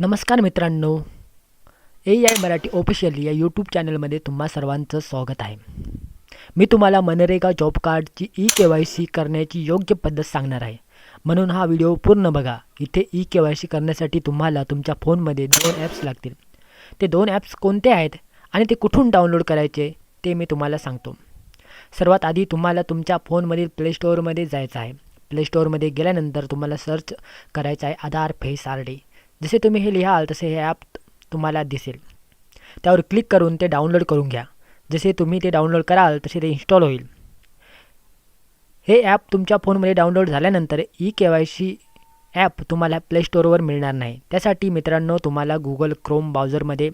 नमस्कार मित्रांनो. A I Marathi official या यूट्यूब चॅनलमध्ये तुम्हा सर्वांचं स्वागत आहे. मी तुम्हाला मनरेगा जॉब कार्डची ई के वाय सी करण्याची योग्य पद्धत सांगणार आहे. म्हणून हा व्हिडिओ पूर्ण बघा. इथे ई के वाय सी करण्यासाठी तुम्हाला तुमच्या फोनमध्ये दोन ॲप्स लागतील. ते दोन ॲप्स कोणते आहेत आणि ते कुठून डाउनलोड करायचे ते मी तुम्हाला सांगतो. सर्वात आधी तुम्हाला तुमच्या फोनमधील प्ले स्टोअरमध्ये जायचं आहे. प्ले स्टोअरमध्ये गेल्यानंतर तुम्हाला सर्च करायचं आहे आधार फेस आर डी जसे तुम्ही हे लिहाल तसे हे ॲप तुम्हाला दिसेल. त्यावर क्लिक करून ते डाउनलोड करून घ्या. जसे तुम्ही ते डाउनलोड कराल तसे ते इन्स्टॉल होईल. हे ॲप तुमच्या फोनमध्ये डाउनलोड झाल्यानंतर E K Y C app तुम्हाला प्ले स्टोअरवर मिळणार नाही. त्यासाठी मित्रांनो तुम्हाला गुगल क्रोम ब्राउझरमध्ये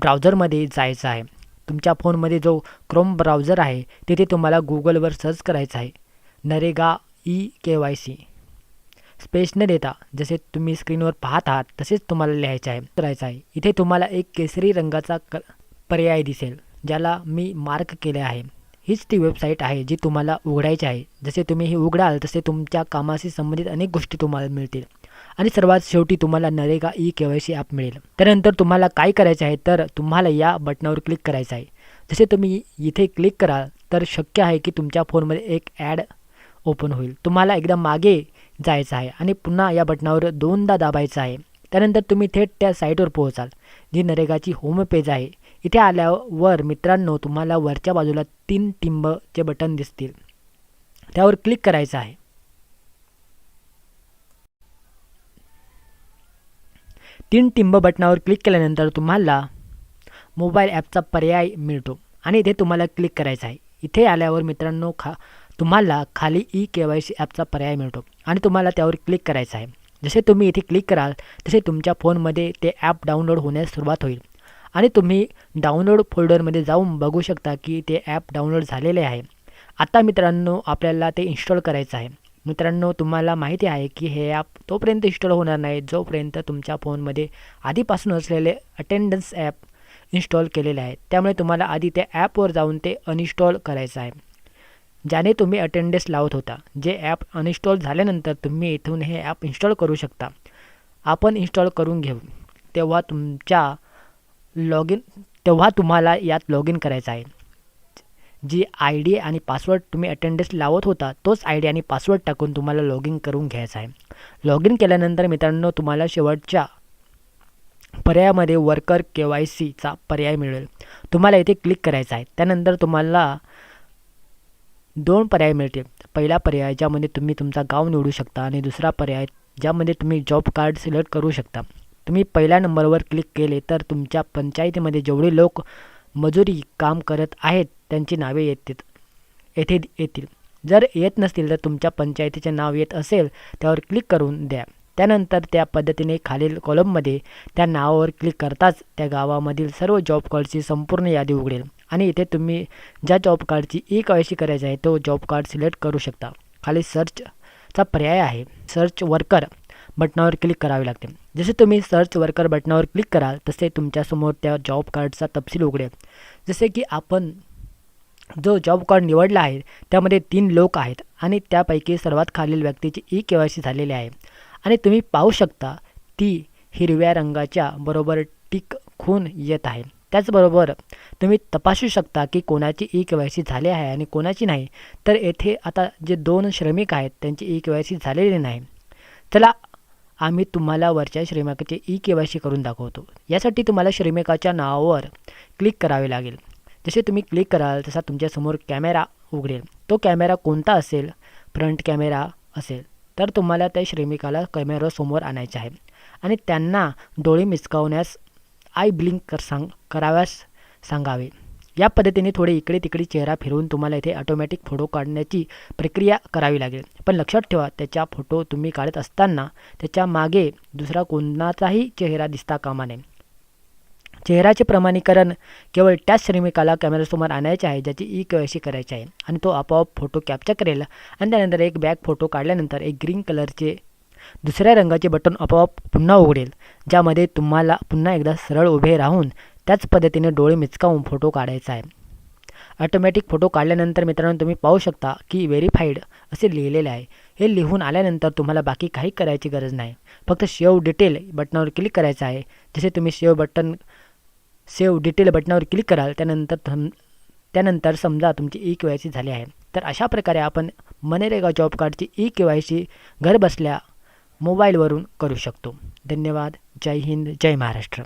ब्राउझरमध्ये जायचं आहे. तुमच्या फोनमध्ये जो क्रोम ब्राउझर आहे तिथे तुम्हाला गुगलवर सर्च करायचं आहे. NREGA E K Y C space न देता. जसे तुम्ही स्क्रीनवर पाहत आहात तसेच तुम्हाला लिहायचे आहे करायचं आहे. इथे तुम्हाला एक केसरी रंगाचा क पर्याय दिसेल ज्याला मी मार्क केले आहे. हीच ती वेबसाईट आहे जी तुम्हाला उघडायची आहे. जसे तुम्ही हे उघडाल तसे तुमच्या कामाशी संबंधित अनेक गोष्टी तुम्हाला मिळतील. आणि सर्वात शेवटी तुम्हाला NREGA E K Y C app मिळेल. त्यानंतर तुम्हाला काय करायचे आहे तर तुम्हाला या बटनावर क्लिक करायचं आहे. जसे तुम्ही इथे क्लिक कराल तर शक्य आहे की तुमच्या फोनमध्ये एक ॲड ओपन होईल. तुम्हाला एकदा मागे जायचं आहे आणि पुन्हा या बटनावर दोनदा दाबायचं आहे. त्यानंतर तुम्ही थेट त्या साईटवर पोहोचाल जी नरेगाची होम पेज आहे. इथे आल्यावर मित्रांनो तुम्हाला वरच्या बाजूला तीन टिंबचे बटन दिसतील. त्यावर क्लिक करायचं आहे. तीन टिंब बटनावर क्लिक केल्यानंतर तुम्हाला मोबाईल ॲपचा पर्याय मिळतो आणि इथे तुम्हाला क्लिक करायचं आहे. इथे आल्यावर मित्रांनो खा तुम्हाला खाली ई के वाय सी ॲपचा पर्याय मिळतो आणि तुम्हाला त्यावर क्लिक करायचं आहे. जसे तुम्ही इथे क्लिक कराल तसे तुमच्या फोनमध्ये ते ॲप डाउनलोड होण्यास सुरुवात होईल. आणि तुम्ही डाउनलोड फोल्डरमध्ये जाऊन बघू शकता की ते ॲप डाउनलोड झालेले आहे. आता मित्रांनो आपल्याला ते इन्स्टॉल करायचं आहे. मित्रांनो तुम्हाला माहिती आहे की हे ॲप तोपर्यंत इन्स्टॉल होणार नाही जोपर्यंत तुमच्या फोनमध्ये आधीपासून असलेले अटेंडन्स ॲप इन्स्टॉल केलेले आहे. त्यामुळे तुम्हाला आधी त्या ॲपवर जाऊन ते अनइन्स्टॉल करायचं आहे. ज्याने तुम्ही अटेंडन्स लावत होता. जे ॲप अनइन्स्टॉल झाल्यानंतर तुम्ही इथून हे ॲप इन्स्टॉल करू शकता. आपण इन्स्टॉल करून घेऊ. तेव्हा तुमच्या लॉग इन तेव्हा तुम्हाला यात लॉग इन करायचं आहे. जी आय डी आणि पासवर्ड तुम्ही अटेंडन्स लावत होता तोच आय डी आणि पासवर्ड टाकून तुम्हाला लॉग इन करून घ्यायचा आहे. लॉग इन केल्यानंतर मित्रांनो तुम्हाला शेवटच्या पर्यायामध्ये वर्कर के वाय सीचा पर्याय मिळेल. तुम्हाला इथे क्लिक करायचा आहे. त्यानंतर तुम्हाला दोन पर्याय मिळतील. पहिला पर्याय ज्यामध्ये तुम्ही तुमचा गाव निवडू शकता आणि दुसरा पर्याय ज्यामध्ये तुम्ही जॉब कार्ड सिलेक्ट करू शकता. तुम्ही पहिल्या नंबरवर क्लिक केले तर तुमच्या पंचायतीमध्ये जेवढे लोक मजुरी काम करत आहेत त्यांची नावे येतील येथे येतील. जर येत नसतील तर तुमच्या पंचायतीचे नाव येत असेल त्यावर क्लिक करून द्या. त्यानंतर त्या पद्धतीने खालील कॉलममध्ये त्या नावावर क्लिक करताच त्या गावामधील सर्व जॉब कार्डची संपूर्ण यादी उघडेल. आणि इथे तुम्ही ज्या जॉब कार्डची ई केवायसी करायची आहे तो जॉब कार्ड सिलेक्ट करू शकता. खाली सर्चचा पर्याय आहे. सर्च वर्कर बटनावर क्लिक करावे लागते. जसे तुम्ही सर्च वर्कर बटनावर क्लिक कराल तसे तुमच्यासमोर त्या जॉब कार्डचा तपशील उघडेल. जसे की आपण जो जॉब कार्ड निवडला आहे त्यामध्ये तीन लोक आहेत आणि त्यापैकी सर्वात खालील व्यक्तीची ई के झालेली आहे. आणि तुम्ही पाहू शकता ती हिरव्या रंगाच्या बरोबर टिक खून येत आहे. त्याचबरोबर तुम्ही तपासू शकता की कोणाची ई के वाय सी झाली आहे आणि कोणाची नाही. तर येथे आता जे दोन श्रमिक आहेत त्यांची ई के वाय सी झालेली नाही. चला आम्ही तुम्हाला वरच्या श्रमिकाची ई के वाय सी करून दाखवतो. यासाठी तुम्हाला श्रमिकाच्या नावावर क्लिक करावे लागेल. जसे तुम्ही क्लिक कराल तसा तुमच्यासमोर कॅमेरा उघडेल. तो कॅमेरा कोणता असेल? फ्रंट कॅमेरा असेल. तर तुम्हाला त्या श्रमिकाला कॅमेरासमोर आणायचे आहे. आणि त्यांना डोळे मिचकावण्यास आय ब्लिंक कर सांग कराव्यास सांगावे. या पद्धतीने थोडे इकडे तिकडे चेहरा फिरवून तुम्हाला इथे ऑटोमॅटिक फोटो काढण्याची प्रक्रिया करावी लागेल. पण लक्षात ठेवा त्याच्या फोटो तुम्ही काढत असताना त्याच्यामागे दुसरा कोणाचाही चेहरा दिसता कामा नये. चेहऱ्याचे प्रमाणीकरण केवळ त्याच श्रमिकाला कॅमेऱ्यासमोर आणायचे आहे ज्याची ई केवायसी करायची आहे. आणि तो आपोआप फोटो कॅप्चर करेल आणि त्यानंतर एक बॅक फोटो काढल्यानंतर एक ग्रीन कलरचे दुसऱ्या रंगाचे बटन आपोआप पुन्हा उघडेल ज्यामध्ये तुम्हाला पुन्हा एकदा सरळ उभे राहून त्याच पद्धतीने डोळे मिचकावून फोटो काढायचा आहे. ऑटोमॅटिक फोटो काढल्यानंतर मित्रांनो तुम्ही पाहू शकता की व्हेरीफाईड असे लिहिलेले आहे. हे लिहून आल्यानंतर तुम्हाला बाकी काही करायची गरज नाही. फक्त सेव्ह डिटेल बटनावर क्लिक करायचं आहे. जसे तुम्ही सेव्ह बटन सेव्ह डिटेल बटनावर क्लिक कराल त्यानंतर थम त्यानंतर समजा तुमची ई के वाय सी झाली आहे. तर अशा प्रकारे आपण मनरेगा जॉब कार्डची ई के वाय सी घरबसल्या मोबाईलवरून करू शकतो. धन्यवाद. जय हिंद. जय महाराष्ट्र.